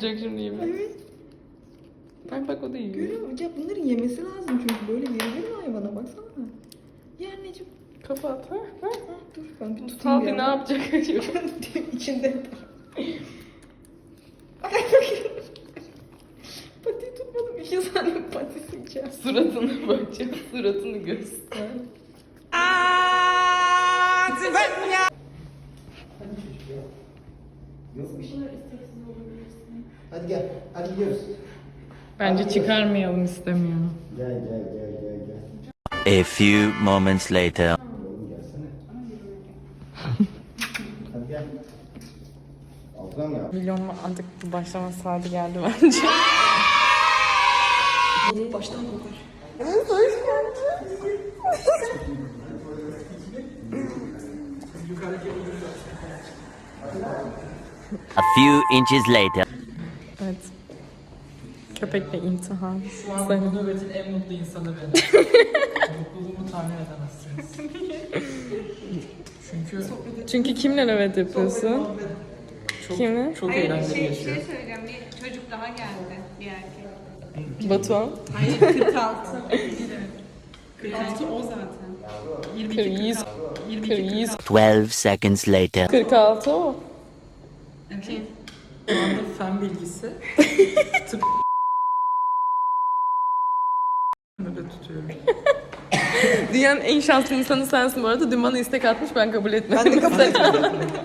bulacak şimdi yemek. Evet. Bak bak o da yiyor. Görüyor musun? Ya bunların yemesi lazım çünkü böyle verilir mi hayvana baksana. Ye anneciğim. Kapat ha. ha. Ha, dur ben bir tutayım bir ne yana. yapacak acaba? İçinde. Ay bakayım. Patiyi tutmadım. İki saniye patisi içer. Suratına bakacağım. Suratını göster. Hadi gel. Hadi gidiyoruz. Bence çıkarmayalım istemiyorum. Gel gel gel gel gel. A few moments later. Oğlum gelsene. Hadi gel. Ya. Artık başlama saati geldi bence. A few inches later. Evet. Köpekle imtihan. Şu an bu nöbetin en mutlu insanı benim. Mutluluğumu tahmin edemezsiniz. Çünkü Çünkü kimle nöbet yapıyorsun? çok, Kimi? çok Hayır eğlenceli şey, yaşıyor. şey söyleyeceğim. Bir çocuk daha geldi. Bir erkek. Batuhan. Hayır 46. 46 o zaten. 22 Kırmızı. 46. 22 Kırmızı. 12 seconds later. 46 o. Kim? Şu anda fen bilgisi. Tıp. Nöbet tutuyorum. Dünyanın en şanslı insanı sensin bu arada. Dün bana istek atmış ben kabul etmedim. Ben de kabul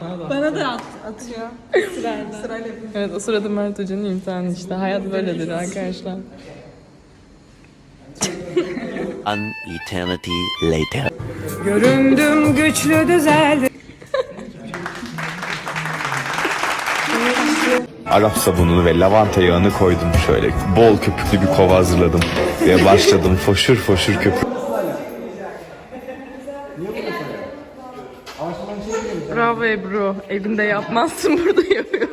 Bana da. Bana da at, atıyor. Sırayla. Sırayla yapın. Evet o sırada Mert Hoca'nın imtihanı işte. Hayat böyledir arkadaşlar. An eternity later. Göründüm güçlü düzeldi. Arap sabununu ve lavanta yağını koydum şöyle. Bol köpüklü bir kova hazırladım. Ve başladım foşur foşur köpük. Bravo Ebru. Evinde yapmazsın burada yapıyorsun.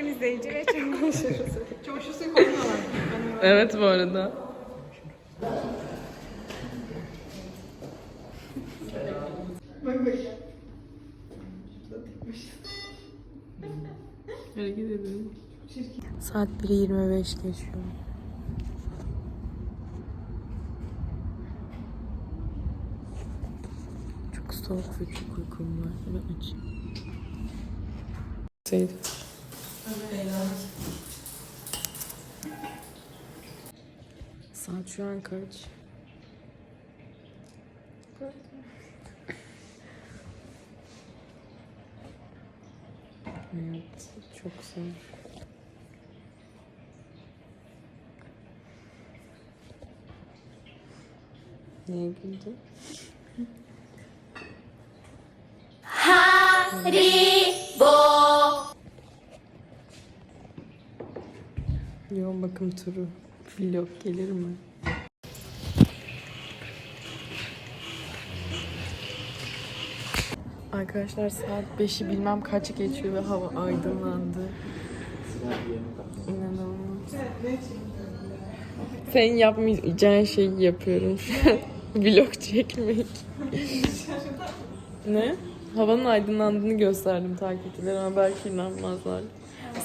Temizleyici ve çamaşır. Çamaşır suyu koymuyorlar. Evet bu arada. Bak bak. Hareket edelim. Saat 1.25 geçiyor. Çok soğuk ve çok uykum var. Ben açayım. Seyit. Saat şu an kaç? Evet, çok zor. Niye güldün? Haribo. Yoğun bakım turu. Vlog gelir mi? Arkadaşlar saat 5'i bilmem kaç geçiyor ve hava aydınlandı. İnanılmaz. Senin yapmayacağın şeyi yapıyorum. Vlog çekmek. ne? Havanın aydınlandığını gösterdim takipçilere ama belki inanmazlar.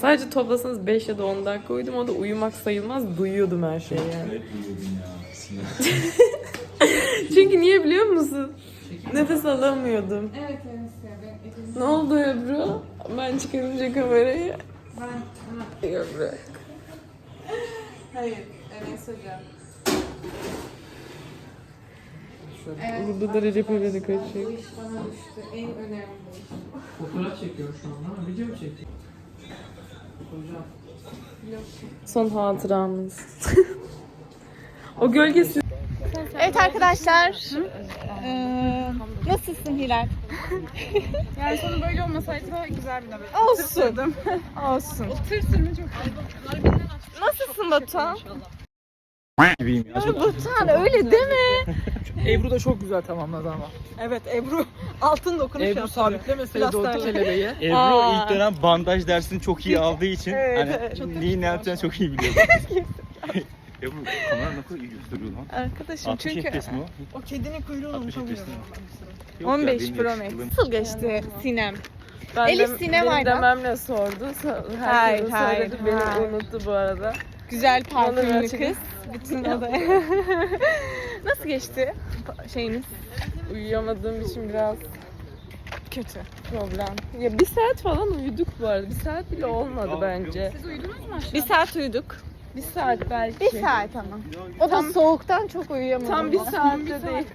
Sadece toplasanız 5 ya da 10 dakika uyudum. O da uyumak sayılmaz. Duyuyordum her şeyi yani. Çünkü niye biliyor musun? Nefes alamıyordum. Evet evet. Ne oldu Ebru? Ben çıkarınca kamerayı. ben, Yok bırak. hayır. Evet hocam. Burada da Recep İvedik'i Bu iş bana düştü. En önemli. Fotoğraf çekiyor şu an ama video mu çekiyor? Son hatıramız. o gölgesi Evet arkadaşlar. Eee, nasılsın Hilal? Yani sonu böyle olmasaydı daha güzel bir nöbet. Olsun. Olsun. Çok. Nasılsın Batuhan? Ya Batuhan öyle deme. Ebru da çok güzel tamamladı ama. Evet Ebru altın dokunuş Ebru yaptı. sabitlemeseydi orta Plasterle. kelebeği. Ebru Aa. ilk dönem bandaj dersini çok iyi aldığı için Evet, hani evet, çok neyi ne yapacağını çok iyi biliyordu. Ebru kamera ne kadar iyi gösteriyor lan. Arkadaşım 60 çünkü FPS mi o? O kedinin kuyruğunu 60 FPS unutamıyorum. mi? Yok ya, 15 benim Pro Max. yakışıklılığım- Nasıl geçti Sinem? Ben Elif de- sinemaydı. Benim dememle sordu. So- Hayır, Herkese hayır, söyledi. Beni hayır. unuttu bu arada. Güzel parfümlü kız. Bütün odaya. Nasıl geçti şeyiniz? Uyuyamadığım için biraz Kötü. problem. Ya bir saat falan uyuduk bu arada. Bir saat bile olmadı bence. Bir saat uyuduk. Bir saat belki. Bir saat ama. O da soğuktan çok uyuyamadım. Tam bir saatte değil.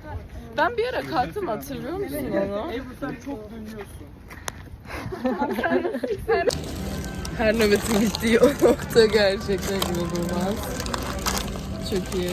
Ben bir ara kalktım hatırlıyor musun onu? Ebru sen çok dönüyorsun. Her nöbetin bittiği o nokta gerçekten inanılmaz. Çok iyi.